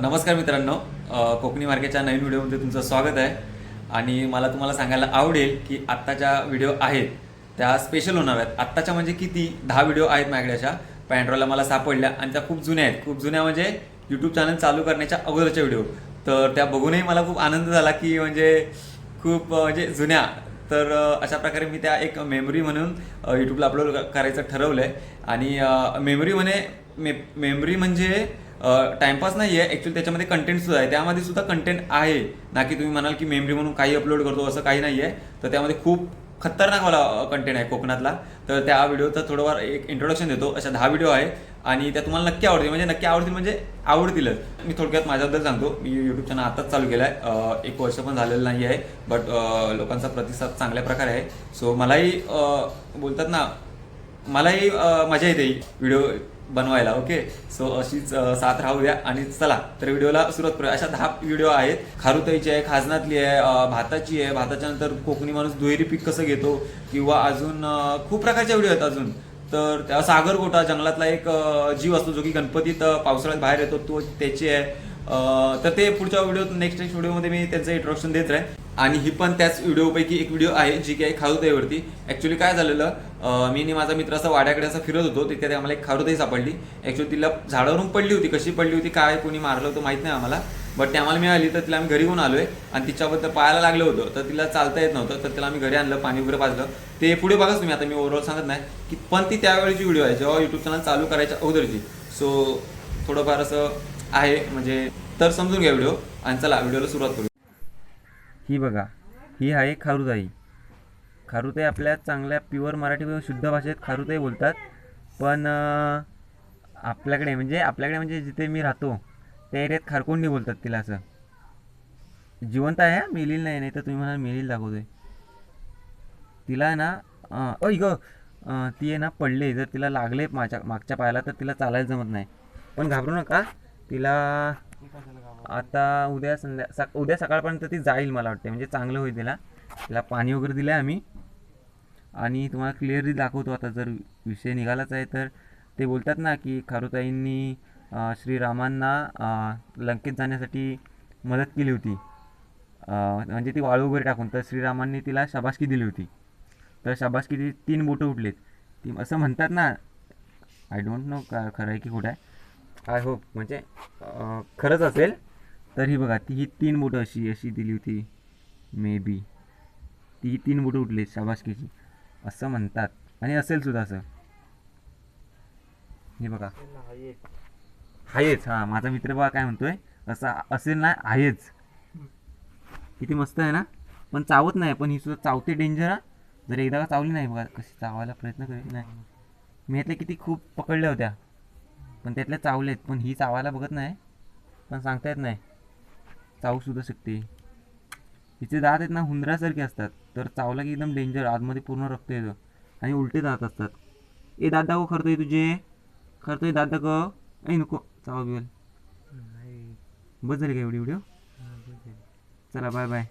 नमस्कार मित्रांनो. कोकणी मार्केटच्या नवीन व्हिडिओमध्ये तुमचं स्वागत आहे. आणि मला तुम्हाला सांगायला आवडेल की आत्ताच्या व्हिडिओ आहेत त्या स्पेशल होणार आहेत. आत्ताच्या म्हणजे किती? दहा व्हिडिओ आहेत माझ्याकडे अशा पॅन्ड्रॉला मला सापडल्या आणि त्या खूप जुन्या आहेत. खूप जुन्या म्हणजे यूट्यूब चॅनल चालू करण्याच्या अगोदरच्या व्हिडिओ. तर त्या बघूनही मला खूप आनंद झाला की म्हणजे खूप म्हणजे जुन्या. तर अशा प्रकारे मी त्या एक मेमरी म्हणून यूट्यूबला अपलोड करायचं ठरवलं आहे आणि मेमरी म्हणे मे मेमरी म्हणजे टाइमपास नाही आहे ॲक्च्युली त्याच्यामध्ये कंटेंट सुद्धा आहे. त्यामध्ये सुद्धा कंटेंट आहे. ना की तुम्ही म्हणाल की मेमरी म्हणून काही अपलोड करतो असं काही नाही आहे तर त्यामध्ये खूप खतरनाक वाला कंटेंट आहे कोकणातला. तर त्या व्हिडिओचा थोडंफार एक इंट्रोडक्शन देतो. अशा दहा व्हिडिओ आहे. आणि त्या तुम्हाला नक्की आवडतील. म्हणजे नक्की आवडतील म्हणजे आवडतीलच. मी थोडक्यात माझ्याबद्दल सांगतो. मी यूट्यूब चॅनल आताच चालू केला आहे एक वर्ष पण झालेलं नाही आहे बट लोकांचा प्रतिसाद चांगल्या प्रकारे आहे. सो मलाही बोलतात ना मलाही मजा येते व्हिडिओ बनवायला ओके? सो अशीच साथ राहू द्या आणि चला तर व्हिडिओला सुरुवात करूया. अशा दहा व्हिडिओ आहेत. खारुताईची आहे खाजनातली आहे भाताची आहे. भाताच्या नंतर कोकणी माणूस दुहेरी पीक कसं घेतो किंवा अजून खूप प्रकारचे व्हिडिओ आहेत अजून. तर त्या सागरगोटा जंगलातला एक जीव असतो जो की गणपतीत पावसाळ्यात बाहेर येतो तो त्याची आहे. तर ते पुढच्या व्हिडिओ नेक्स्ट नेक्स्ट व्हिडिओमध्ये मी त्यांचं इंट्रोडक्शन देत राहीन. आणि ही पण त्याच व्हिडिओपैकी एक व्हिडिओ आहे जी की आहे खारुताईवरती. ॲक्च्युली काय झालेलं मी आणि माझा मित्र असं वाड्याकडे असं फिरत होतो तिथे आम्हाला एक खारुताई सापडली. ॲक्च्युली तिला झाडावरून पडली होती कशी पडली होती काय कोणी मारलं होतं माहीत नाही आम्हाला. बट ते आम्हाला मिळाली तर तिला आम्ही घरी घेऊन आलोय. आणि तिच्याबद्दल पायाला लागलं होतं तर तिला चालता येत नव्हतं तर तिला आम्ही घरी आणलं पाणी वगैरे पाजलं. ते पुढे बघाच तुम्ही आता मी ओव्हरऑल सांगत नाही की पण ती त्यावेळेची व्हिडिओ आहे जेव्हा युट्यूब चॅनल चालू करायच्या अगोदरची सो थोडंफार असं आहे म्हणजे तर समजून घ्या व्हिडिओ. आणि चला व्हिडिओला सुरुवात करू ही बघा ही आहे खारुताई. खारुताई आपल्या चांगल्या प्युअर मराठी शुद्ध भाषेत खारुताई बोलतात. पण आपल्याकडे म्हणजे आपल्याकडे म्हणजे जिथे मी राहतो त्या एरियात खारकोंडी बोलतात तिला असं. जिवंत आहे मिलील नाही नाही तर तुम्ही मला मिलील दाखवतोय. तिला आहे ना अं, ग ती आहे ना पडले. जर तिला लागले माझ्या मागच्या पायाला तर तिला चालायला जमत नाही. पण घाबरू नका. तिला आता उद्या संध्या सक उद्या सकाळपर्यंत ती जाईल मला वाटते म्हणजे चांगलं होईल तिला. तिला पाणी वगैरे दिलं आहे आम्ही. आणि तुम्हाला क्लिअरली दाखवतो आता जर विषय निघालाच आहे तर. ते बोलतात ना की खारुताईंनी श्रीरामांना लंकेत जाण्यासाठी मदत केली होती. म्हणजे ती वाळू वगैरे टाकून. तर श्रीरामांनी तिला शाबासकी दिली होती. तर शाबासकीची तीन बोटं उठलीत. ती असं म्हणतात ना आय डोंट नो का खरं आहे की खोटं आहे? आय होप म्हणजे खरंच असेल तर ही बघा ती ही तीन बोटं अशी अशी दिली होती मे बी ती तीन बोटं उठली शाबासकीची. असं म्हणतात. आणि असेल सुद्धा असं. हे बघा. आहेच हां माझा मित्र बघा काय म्हणतोय. असं असेल ना आहेच किती मस्त आहे ना? पण चावत नाही पण ही सुद्धा चावते डेंजर हा. जर एकदा का चावली नाही बघा कशी चावायला प्रयत्न करीत नाही. मी यातल्या किती खूप पकडल्या होत्या. पण त्यातल्या चावलेत पण ही चावायला बघत नाही. पण सांगता येत नाही. चावू सुद्धा शकते हिचे दात आहेत ना हुंदरासारखे असतात. तर चावला की एकदम डेंजर आतमध्ये पूर्ण रक्त येतं. आणि उलटे दात असतात. ए दात दाखव खरतोय तुझे. खरतोय दात दाखव. ऐ नको. चावा बिवल. बस झाली का एवढी व्हिडिओ चला बाय बाय